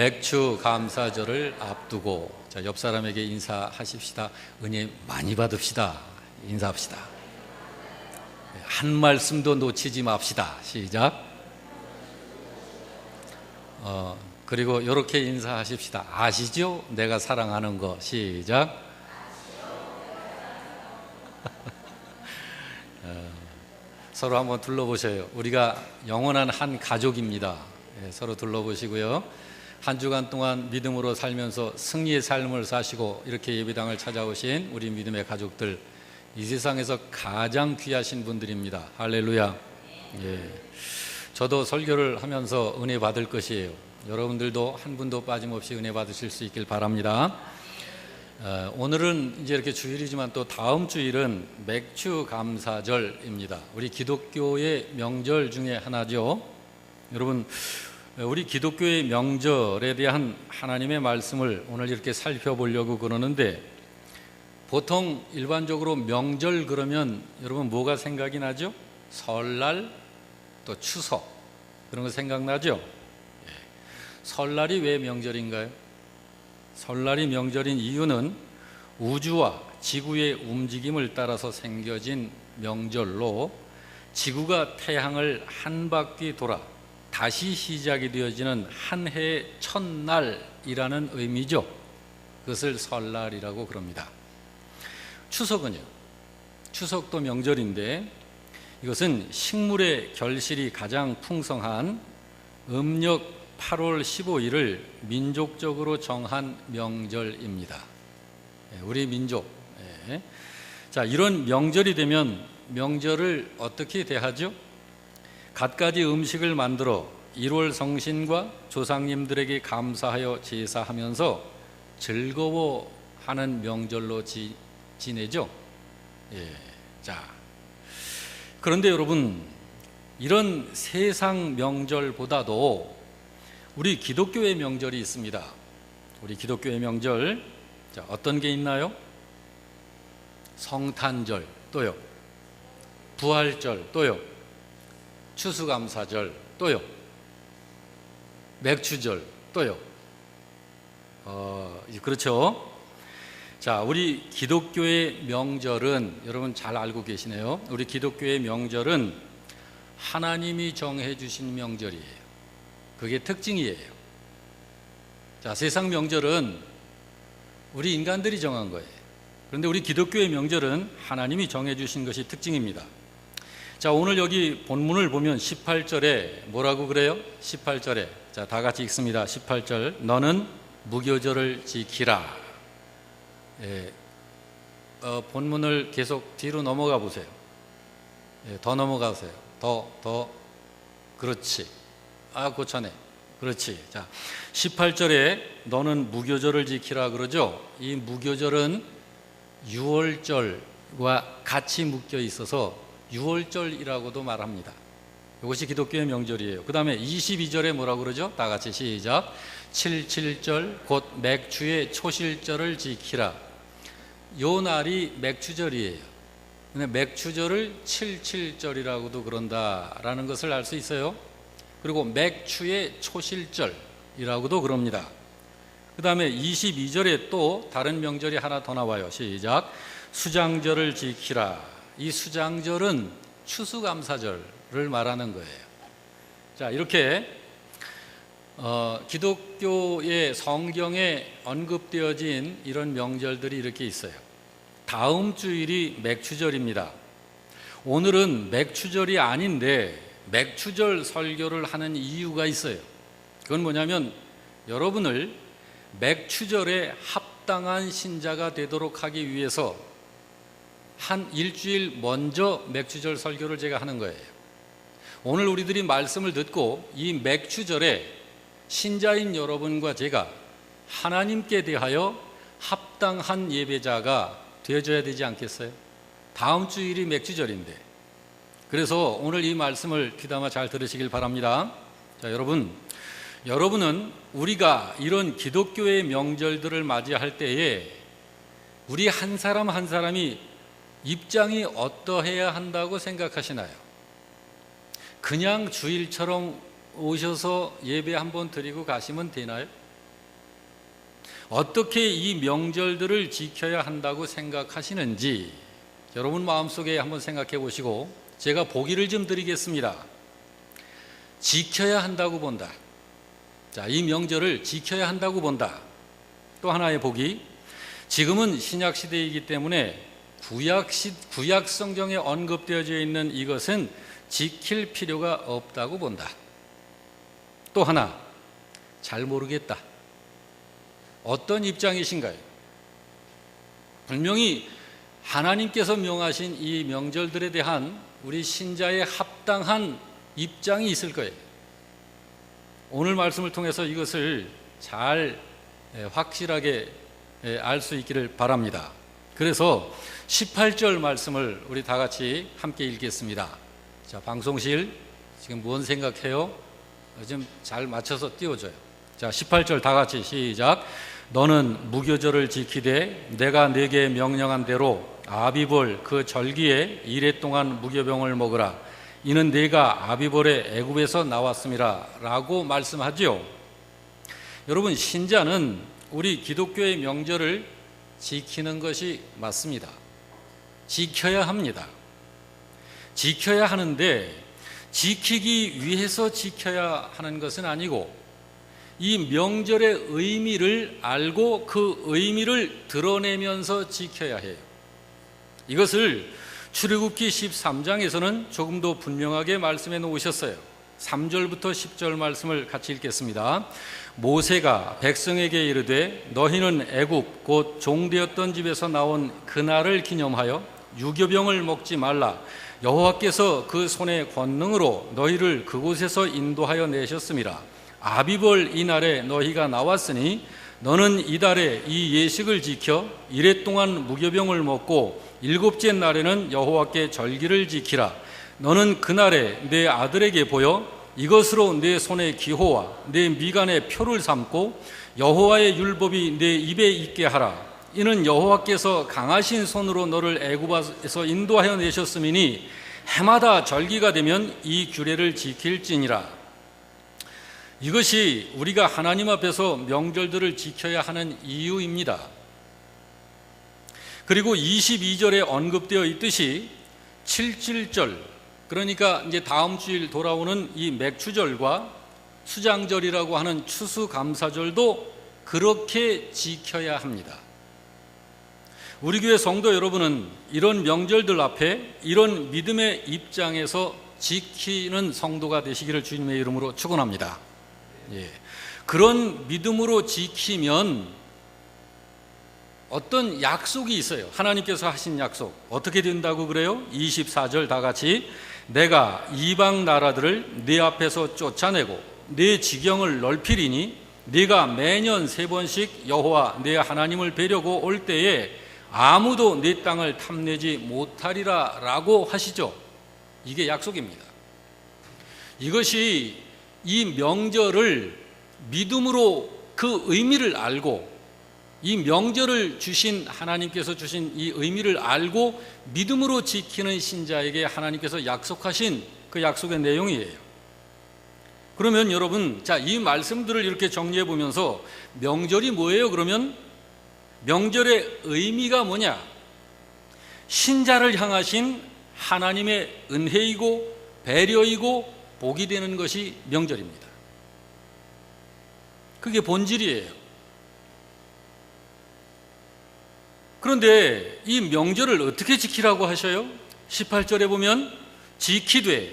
맥주 감사절을 앞두고 자, 옆 사람에게 인사하십시다. 은혜 많이 받읍시다. 인사합시다. 한 말씀도 놓치지 맙시다. 시작. 어, 그리고 이렇게 인사하십시다. 아시죠? 내가 사랑하는 거. 시작. 어, 서로 한번 둘러보셔요. 우리가 영원한 한 가족입니다. 예, 서로 둘러보시고요. 한 주간 동안 믿음으로 살면서 승리의 삶을 사시고 이렇게 예배당을 찾아오신 우리 믿음의 가족들 이 세상에서 가장 귀하신 분들입니다. 할렐루야. 예. 저도 설교를 하면서 은혜 받을 것이에요. 여러분들도 한 분도 빠짐없이 은혜 받으실 수 있길 바랍니다. 어, 오늘은 이제 이렇게 주일이지만 또 다음 주일은 맥주 감사절입니다. 우리 기독교의 명절 중에 하나죠. 여러분, 우리 기독교의 명절에 대한 하나님의 말씀을 오늘 이렇게 살펴보려고 그러는데 보통 일반적으로 명절 그러면 여러분 뭐가 생각이 나죠? 설날 또 추석 그런 거 생각나죠? 예. 설날이 왜 명절인가요? 설날이 명절인 이유는 우주와 지구의 움직임을 따라서 생겨진 명절로 지구가 태양을 한 바퀴 돌아 다시 시작이 되어지는 한 해의 첫날이라는 의미죠. 그것을 설날이라고 그럽니다. 추석은요. 추석도 명절인데 이것은 식물의 결실이 가장 풍성한 음력 8월 15일을 민족적으로 정한 명절입니다. 예, 우리 민족. 예. 자, 이런 명절이 되면 명절을 어떻게 대하죠? 갖가지 음식을 만들어 1월 성신과 조상님들에게 감사하여 제사하면서 즐거워하는 명절로 지, 지내죠. 예. 자. 그런데 여러분, 이런 세상 명절보다도 우리 기독교의 명절이 있습니다. 우리 기독교의 명절. 자, 어떤 게 있나요? 성탄절, 또요. 부활절, 또요. 추수감사절, 또요. 맥주절, 또요. 어, 그렇죠. 자, 우리 기독교의 명절은 여러분 잘 알고 계시네요. 우리 기독교의 명절은 하나님이 정해 주신 명절이에요. 그게 특징이에요. 자, 세상 명절은 우리 인간들이 정한 거예요. 그런데 우리 기독교의 명절은 하나님이 정해 주신 것이 특징입니다. 자, 오늘 여기 본문을 보면 18절에 뭐라고 그래요? 18절에. 자, 다 같이 읽습니다. 18절. 너는 무교절을 지키라. 예, 어, 본문을 계속 뒤로 넘어가 보세요. 예, 더 넘어가세요. 더, 더. 그렇지. 아, 고쳐내. 그렇지. 자, 18절에 너는 무교절을 지키라 그러죠. 이 무교절은 6월절과 같이 묶여 있어서 6월절이라고도 말합니다. 이것이 기독교의 명절이에요. 그 다음에 22절에 뭐라고 그러죠? 다 같이 시작. 77절 곧 맥주의 초실절을 지키라. 요 날이 맥주절이에요. 근데 맥주절을 77절이라고도 그런다라는 것을 알 수 있어요. 그리고 맥주의 초실절이라고도 그럽니다. 그 다음에 22절에 또 다른 명절이 하나 더 나와요. 시작. 수장절을 지키라. 이 수장절은 추수감사절을 말하는 거예요. 자, 이렇게 어, 기독교의 성경에 언급되어진 이런 명절들이 이렇게 있어요. 다음 주일이 맥추절입니다. 오늘은 맥추절이 아닌데 맥추절 설교를 하는 이유가 있어요. 그건 뭐냐면 여러분을 맥추절에 합당한 신자가 되도록 하기 위해서 한 일주일 먼저 맥추절 설교를 제가 하는 거예요. 오늘 우리들이 말씀을 듣고 이 맥추절에 신자인 여러분과 제가 하나님께 대하여 합당한 예배자가 되어져야 되지 않겠어요? 다음 주일이 맥주절인데. 그래서 오늘 이 말씀을 귀담아 잘 들으시길 바랍니다. 자, 여러분. 여러분은 우리가 이런 기독교의 명절들을 맞이할 때에 우리 한 사람 한 사람이 입장이 어떠해야 한다고 생각하시나요? 그냥 주일처럼 오셔서 예배 한번 드리고 가시면 되나요? 어떻게 이 명절들을 지켜야 한다고 생각하시는지 여러분 마음속에 한번 생각해 보시고 제가 보기를 좀 드리겠습니다. 지켜야 한다고 본다. 자, 이 명절을 지켜야 한다고 본다. 또 하나의 보기. 지금은 신약 시대이기 때문에 구약 시, 구약 성경에 언급되어져 있는 이것은 지킬 필요가 없다고 본다. 또 하나 잘 모르겠다. 어떤 입장이신가요? 분명히 하나님께서 명하신 이 명절들에 대한 우리 신자의 합당한 입장이 있을 거예요. 오늘 말씀을 통해서 이것을 잘 예, 확실하게 예, 알수 있기를 바랍니다. 그래서 18절 말씀을 우리 다 같이 함께 읽겠습니다. 자, 방송실 지금 뭔 생각해요? 좀잘 맞춰서 띄워줘요. 자, 18절 다 같이 시작. 너는 무교절을 지키되 내가 네게 명령한 대로 아비볼 그 절기에 이래 동안 무교병을 먹으라. 이는 네가 아비볼의 애굽에서 나왔음이라라고 말씀하지요. 여러분 신자는 우리 기독교의 명절을 지키는 것이 맞습니다. 지켜야 합니다. 지켜야 하는데 지키기 위해서 지켜야 하는 것은 아니고 이 명절의 의미를 알고 그 의미를 드러내면서 지켜야 해요. 이것을 출애굽기 13장에서는 조금 더 분명하게 말씀해 놓으셨어요. 3절부터 10절 말씀을 같이 읽겠습니다. 모세가 백성에게 이르되 너희는 애굽 곧 종되었던 집에서 나온 그날을 기념하여 유교병을 먹지 말라. 여호와께서 그 손의 권능으로 너희를 그곳에서 인도하여 내셨음이라. 아비벌 이날에 너희가 나왔으니 너는 이달에 이 예식을 지켜 이래 동안 무교병을 먹고 일곱째 날에는 여호와께 절기를 지키라. 너는 그날에 내 아들에게 보여 이것으로 내 손의 기호와 내 미간의 표를 삼고 여호와의 율법이 내 입에 있게 하라. 이는 여호와께서 강하신 손으로 너를 애굽에서 인도하여 내셨음이니 해마다 절기가 되면 이 규례를 지킬지니라. 이것이 우리가 하나님 앞에서 명절들을 지켜야 하는 이유입니다. 그리고 22절에 언급되어 있듯이 77절 그러니까 이제 다음 주일 돌아오는 이 맥추절과 수장절이라고 하는 추수감사절도 그렇게 지켜야 합니다. 우리 교회 성도 여러분은 이런 명절들 앞에 이런 믿음의 입장에서 지키는 성도가 되시기를 주님의 이름으로 축원합니다. 예. 그런 믿음으로 지키면 어떤 약속이 있어요. 하나님께서 하신 약속. 어떻게 된다고 그래요? 24절 다 같이 내가 이방 나라들을 네 앞에서 쫓아내고 네 지경을 넓히리니 네가 매년 세 번씩 여호와 네 하나님을 뵈려고 올 때에 아무도 네 땅을 탐내지 못하리라라고 하시죠. 이게 약속입니다. 이것이 이 명절을 믿음으로 그 의미를 알고 이 명절을 주신 하나님께서 주신 이 의미를 알고 믿음으로 지키는 신자에게 하나님께서 약속하신 그 약속의 내용이에요. 그러면 여러분, 자, 이 말씀들을 이렇게 정리해 보면서 명절이 뭐예요? 그러면 명절의 의미가 뭐냐? 신자를 향하신 하나님의 은혜이고 배려이고 복이 되는 것이 명절입니다. 그게 본질이에요. 그런데 이 명절을 어떻게 지키라고 하셔요? 18절에 보면 지키되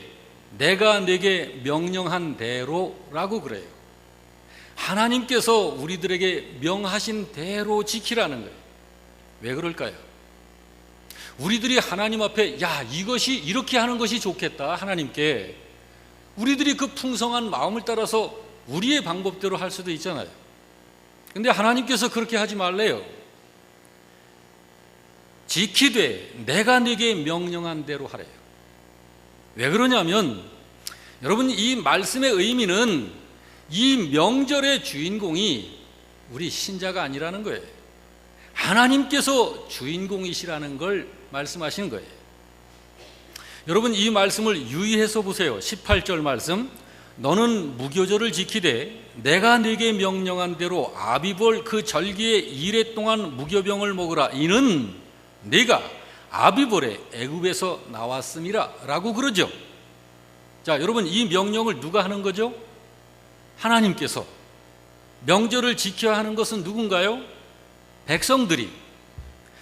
내가 내게 명령한 대로라고 그래요. 하나님께서 우리들에게 명하신 대로 지키라는 거예요. 왜 그럴까요? 우리들이 하나님 앞에 야 이것이 이렇게 하는 것이 좋겠다 하나님께 우리들이 그 풍성한 마음을 따라서 우리의 방법대로 할 수도 있잖아요. 근데 하나님께서 그렇게 하지 말래요. 지키되 내가 네게 명령한 대로 하래요. 왜 그러냐면 여러분 이 말씀의 의미는 이 명절의 주인공이 우리 신자가 아니라는 거예요. 하나님께서 주인공이시라는 걸 말씀하시는 거예요. 여러분 이 말씀을 유의해서 보세요. 18절 말씀. 너는 무교절을 지키되 내가 네게 명령한 대로 아비볼 그 절기의 이래 동안 무교병을 먹으라 이는 네가 아비볼의 애굽에서 나왔음이라라고 그러죠. 자, 여러분 이 명령을 누가 하는 거죠? 하나님께서 명절을 지켜야 하는 것은 누군가요? 백성들이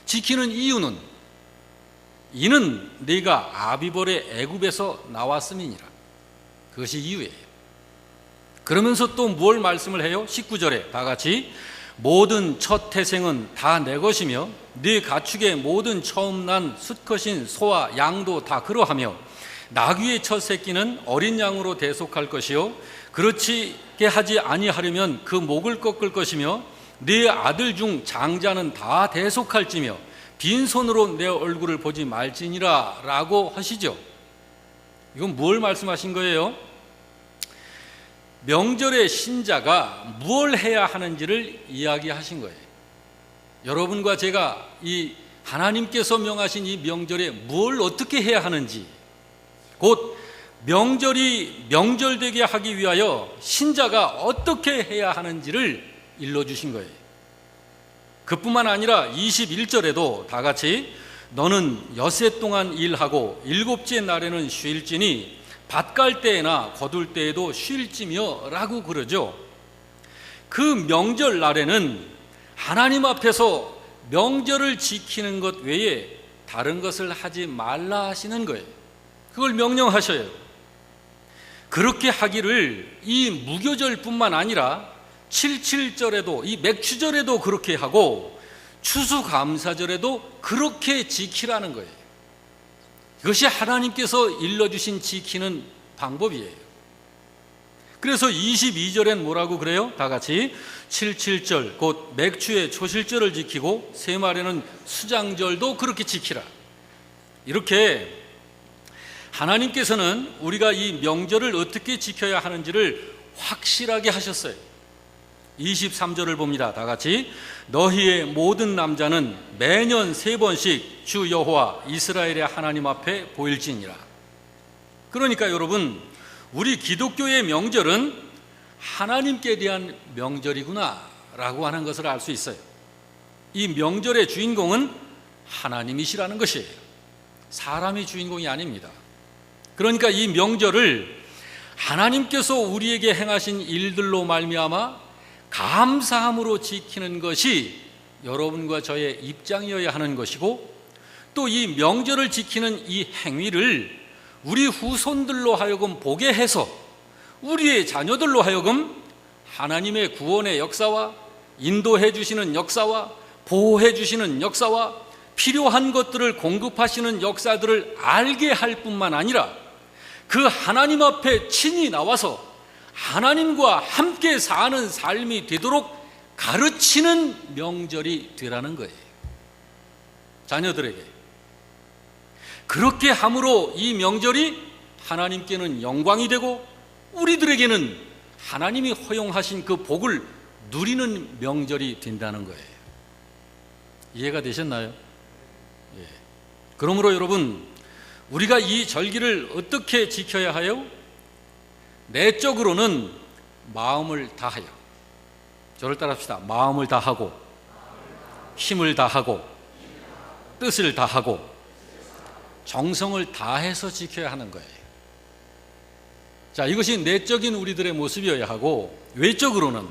지키는 이유는 이는 네가 아비볼의 애굽에서 나왔음이니라. 그것이 이유예요. 그러면서 또 뭘 말씀을 해요? 19절에 다 같이 모든 첫 태생은 다 내 것이며 네 가축의 모든 처음 난 수컷인 소와 양도 다 그러하며 나귀의 첫 새끼는 어린 양으로 대속할 것이요 그렇지게 하지 아니하려면 그 목을 꺾을 것이며 네 아들 중 장자는 다 대속할지며 빈손으로 내 얼굴을 보지 말지니라 라고 하시죠. 이건 뭘 말씀하신 거예요? 명절의 신자가 무엇을 해야 하는지를 이야기하신 거예요. 여러분과 제가 이 하나님께서 명하신 이 명절에 뭘 어떻게 해야 하는지 곧 명절이 명절되게 하기 위하여 신자가 어떻게 해야 하는지를 일러주신 거예요. 그뿐만 아니라 21절에도 다 같이 너는 여세 동안 일하고 일곱째 날에는 쉴지니 밭갈 때나 거둘 때에도 쉴지며 라고 그러죠. 그 명절 날에는 하나님 앞에서 명절을 지키는 것 외에 다른 것을 하지 말라 하시는 거예요. 그걸 명령하셔요. 그렇게 하기를 이 무교절뿐만 아니라 77절에도 이 맥추절에도 그렇게 하고 추수감사절에도 그렇게 지키라는 거예요. 이것이 하나님께서 일러주신 지키는 방법이에요. 그래서 22절엔 뭐라고 그래요? 다 같이 77절 곧 맥추의 초실절을 지키고 세 말에는 수장절도 그렇게 지키라. 이렇게 하나님께서는 우리가 이 명절을 어떻게 지켜야 하는지를 확실하게 하셨어요. 23절을 봅니다. 다 같이 너희의 모든 남자는 매년 세 번씩 주 여호와 이스라엘의 하나님 앞에 보일지니라. 그러니까 여러분 우리 기독교의 명절은 하나님께 대한 명절이구나라고 하는 것을 알 수 있어요. 이 명절의 주인공은 하나님이시라는 것이에요. 사람이 주인공이 아닙니다. 그러니까 이 명절을 하나님께서 우리에게 행하신 일들로 말미암아 감사함으로 지키는 것이 여러분과 저의 입장이어야 하는 것이고 또 이 명절을 지키는 이 행위를 우리 후손들로 하여금 보게 해서 우리의 자녀들로 하여금 하나님의 구원의 역사와 인도해 주시는 역사와 보호해 주시는 역사와 필요한 것들을 공급하시는 역사들을 알게 할 뿐만 아니라 그 하나님 앞에 친히 나와서 하나님과 함께 사는 삶이 되도록 가르치는 명절이 되라는 거예요. 자녀들에게. 그렇게 함으로 이 명절이 하나님께는 영광이 되고 우리들에게는 하나님이 허용하신 그 복을 누리는 명절이 된다는 거예요. 이해가 되셨나요? 예. 그러므로 여러분, 우리가 이 절기를 어떻게 지켜야 하요? 내적으로는 마음을 다하여 저를 따라합시다. 마음을 다하고 힘을 다하고 뜻을 다하고 정성을 다해서 지켜야 하는 거예요. 자, 이것이 내적인 우리들의 모습이어야 하고 외적으로는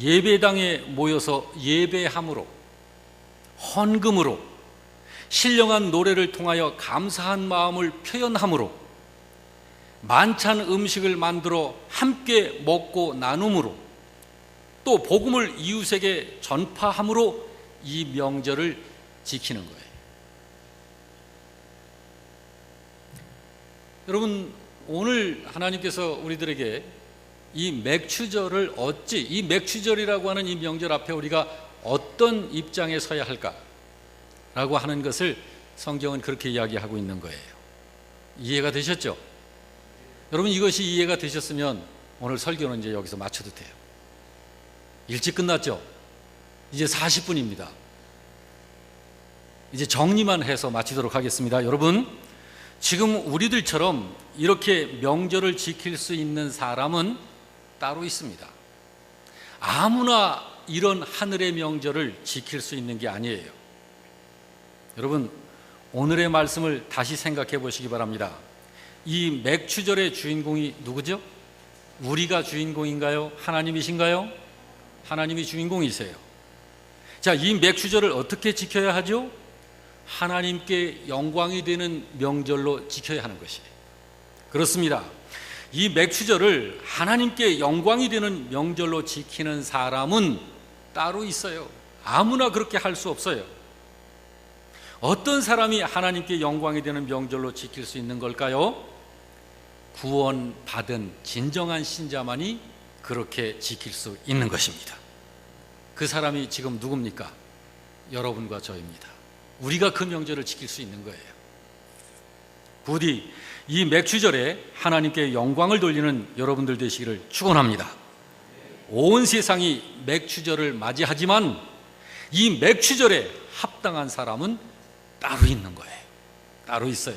예배당에 모여서 예배함으로 헌금으로 신령한 노래를 통하여 감사한 마음을 표현함으로 만찬 음식을 만들어 함께 먹고 나눔으로 또 복음을 이웃에게 전파함으로 이 명절을 지키는 거예요. 여러분 오늘 하나님께서 우리들에게 이 맥추절을 어찌 이 맥추절이라고 하는 이 명절 앞에 우리가 어떤 입장에 서야 할까라고 하는 것을 성경은 그렇게 이야기하고 있는 거예요. 이해가 되셨죠? 여러분 이것이 이해가 되셨으면 오늘 설교는 이제 여기서 마쳐도 돼요. 일찍 끝났죠? 이제 40분입니다. 이제 정리만 해서 마치도록 하겠습니다. 여러분, 지금 우리들처럼 이렇게 명절을 지킬 수 있는 사람은 따로 있습니다. 아무나 이런 하늘의 명절을 지킬 수 있는 게 아니에요. 여러분, 오늘의 말씀을 다시 생각해 보시기 바랍니다. 이 맥추절의 주인공이 누구죠? 우리가 주인공인가요? 하나님이신가요? 하나님이 주인공이세요. 자, 이 맥추절을 어떻게 지켜야 하죠? 하나님께 영광이 되는 명절로 지켜야 하는 것이에요. 그렇습니다. 이 맥추절을 하나님께 영광이 되는 명절로 지키는 사람은 따로 있어요. 아무나 그렇게 할 수 없어요. 어떤 사람이 하나님께 영광이 되는 명절로 지킬 수 있는 걸까요? 구원받은 진정한 신자만이 그렇게 지킬 수 있는 것입니다. 그 사람이 지금 누굽니까? 여러분과 저입니다. 우리가 그 명절을 지킬 수 있는 거예요. 부디 이 맥주절에 하나님께 영광을 돌리는 여러분들 되시기를 축원합니다. 온 세상이 맥주절을 맞이하지만 이 맥주절에 합당한 사람은 따로 있는 거예요. 따로 있어요.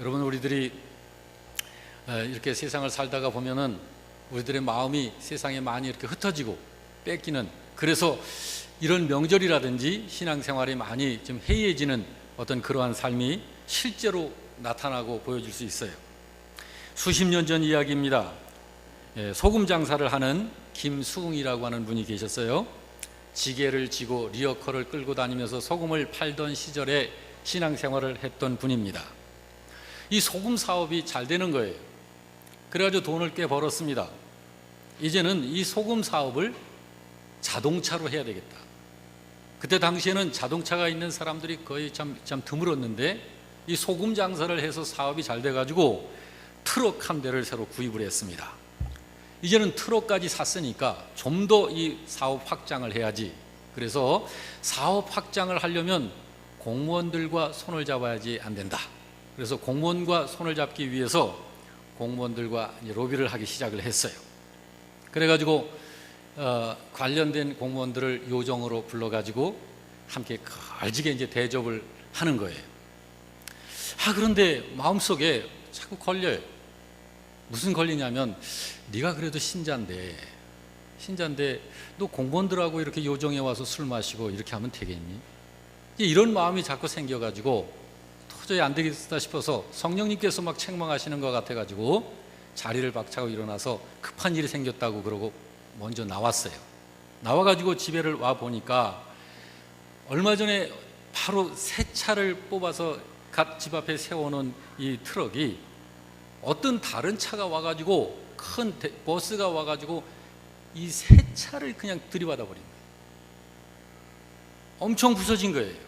여러분 우리들이 이렇게 세상을 살다가 보면은 우리들의 마음이 세상에 많이 이렇게 흩어지고 뺏기는 그래서 이런 명절이라든지 신앙생활이 많이 좀 해이해지는 어떤 그러한 삶이 실제로 나타나고 보여질 수 있어요. 수십 년 전 이야기입니다. 예, 소금 장사를 하는 김수웅이라고 하는 분이 계셨어요. 지게를 지고 리어커를 끌고 다니면서 소금을 팔던 시절에 신앙생활을 했던 분입니다. 이 소금 사업이 잘 되는 거예요. 그래가지고 돈을 꽤 벌었습니다. 이제는 이 소금 사업을 자동차로 해야 되겠다. 그때 당시에는 자동차가 있는 사람들이 거의 참, 참 드물었는데 이 소금 장사를 해서 사업이 잘 돼가지고 트럭 한 대를 새로 구입을 했습니다. 이제는 트럭까지 샀으니까 좀 더 이 사업 확장을 해야지. 그래서 사업 확장을 하려면 공무원들과 손을 잡아야지 안 된다. 그래서 공무원과 손을 잡기 위해서 공무원들과 로비를 하기 시작을 했어요. 그래가지고 어, 관련된 공무원들을 요정으로 불러가지고 함께 걸지게 이제 대접을 하는 거예요. 아 그런데 마음속에 자꾸 걸려요. 무슨 걸리냐면 네가 그래도 신자인데 신자인데 너 공무원들하고 이렇게 요정에 와서 술 마시고 이렇게 하면 되겠니? 이런 마음이 자꾸 생겨가지고 도저히 안 되겠다 싶어서 성령님께서 막 책망하시는 것 같아가지고 자리를 박차고 일어나서 급한 일이 생겼다고 그러고 먼저 나왔어요. 나와가지고 집에를 와 보니까 얼마 전에 바로 새 차를 뽑아서 갓 집 앞에 세워놓은 이 트럭이 어떤 다른 차가 와가지고 큰 버스가 와가지고 이 새 차를 그냥 들이받아 버린 거예요. 엄청 부서진 거예요.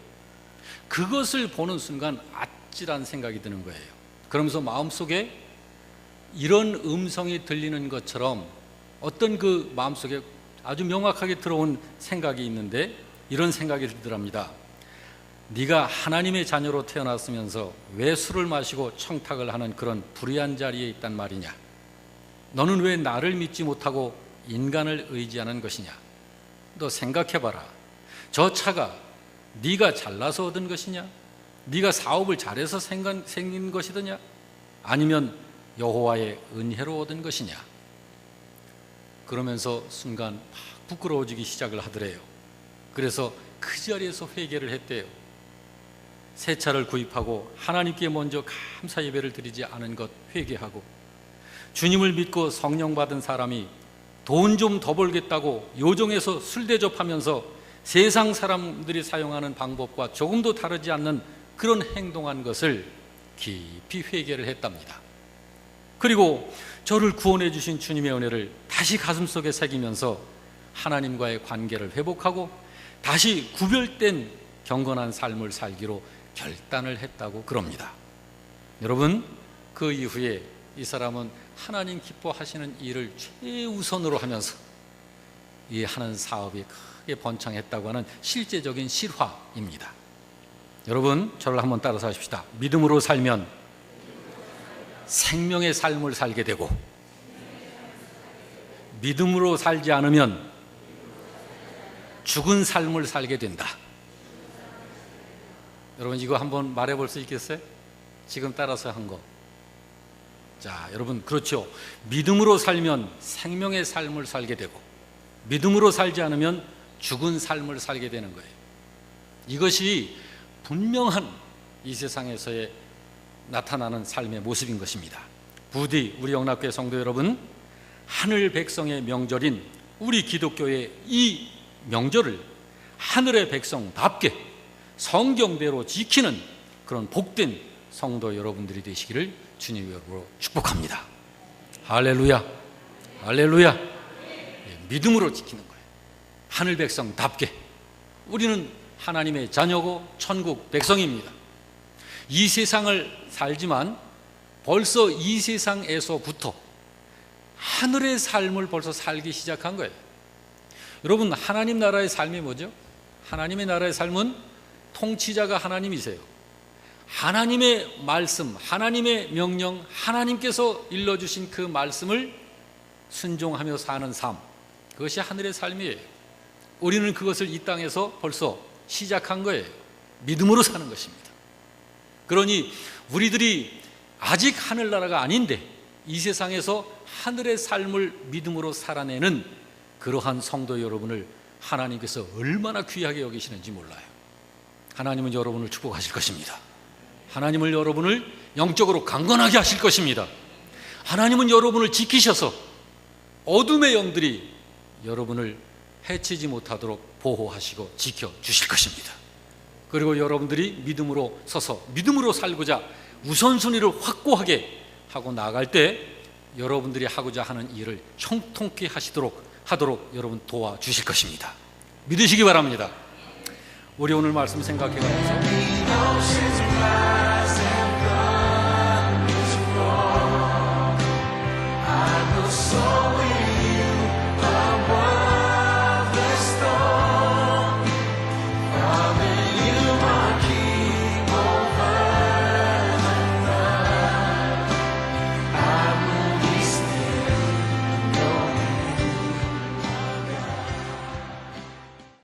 그것을 보는 순간 아찔한 생각이 드는 거예요. 그러면서 마음속에 이런 음성이 들리는 것처럼 어떤 그 마음속에 아주 명확하게 들어온 생각이 있는데 이런 생각이 들더랍니다. 네가 하나님의 자녀로 태어났으면서 왜 술을 마시고 청탁을 하는 그런 불의한 자리에 있단 말이냐? 너는 왜 나를 믿지 못하고 인간을 의지하는 것이냐? 너 생각해봐라. 저 차가 네가 잘나서 얻은 것이냐? 네가 사업을 잘해서 생긴 것이더냐? 아니면 여호와의 은혜로 얻은 것이냐? 그러면서 순간 부끄러워지기 시작을 하더래요. 그래서 그 자리에서 회개를 했대요. 새 차를 구입하고 하나님께 먼저 감사 예배를 드리지 않은 것 회개하고 주님을 믿고 성령 받은 사람이 돈 좀 더 벌겠다고 요정에서 술 대접하면서 세상 사람들이 사용하는 방법과 조금도 다르지 않는 그런 행동한 것을 깊이 회개를 했답니다. 그리고 저를 구원해 주신 주님의 은혜를 다시 가슴속에 새기면서 하나님과의 관계를 회복하고 다시 구별된 경건한 삶을 살기로 결단을 했다고 그럽니다. 여러분, 그 이후에 이 사람은 하나님 기뻐하시는 일을 최우선으로 하면서 이 하는 사업이 크게 번창했다고 하는 실제적인 실화입니다. 여러분, 저를 한번 따라서 하십시다. 믿음으로 살면 생명의 삶을 살게 되고 믿음으로 살지 않으면 죽은 삶을 살게 된다. 여러분 이거 한번 말해 볼 수 있겠어요? 지금 따라서 한 거. 자, 여러분 그렇죠. 믿음으로 살면 생명의 삶을 살게 되고 믿음으로 살지 않으면 죽은 삶을 살게 되는 거예요. 이것이 분명한 이 세상에서의 나타나는 삶의 모습인 것입니다. 부디 우리 영락교회 성도 여러분, 하늘 백성의 명절인 우리 기독교의 이 명절을 하늘의 백성답게 성경대로 지키는 그런 복된 성도 여러분들이 되시기를 주님 이름으로 축복합니다. 할렐루야, 할렐루야. 예, 믿음으로 지키는 거예요. 하늘 백성답게 우리는 하나님의 자녀고 천국 백성입니다. 이 세상을 살지만 벌써 이 세상에서부터 하늘의 삶을 벌써 살기 시작한 거예요. 여러분, 하나님 나라의 삶이 뭐죠? 하나님의 나라의 삶은 통치자가 하나님이세요. 하나님의 말씀, 하나님의 명령, 하나님께서 일러주신 그 말씀을 순종하며 사는 삶. 그것이 하늘의 삶이에요. 우리는 그것을 이 땅에서 벌써 시작한 거예요. 믿음으로 사는 것입니다. 그러니 우리들이 아직 하늘나라가 아닌데 이 세상에서 하늘의 삶을 믿음으로 살아내는 그러한 성도 여러분을 하나님께서 얼마나 귀하게 여기시는지 몰라요. 하나님은 여러분을 축복하실 것입니다. 하나님은 여러분을 영적으로 강건하게 하실 것입니다. 하나님은 여러분을 지키셔서 어둠의 영들이 여러분을 해치지 못하도록 보호하시고 지켜 주실 것입니다. 그리고 여러분들이 믿음으로 서서 믿음으로 살고자 우선순위를 확고하게 하고 나갈 때 여러분들이 하고자 하는 일을 형통케 하시도록 하도록 여러분 도와주실 것입니다. 믿으시기 바랍니다. 우리 오늘 말씀 생각해 가면서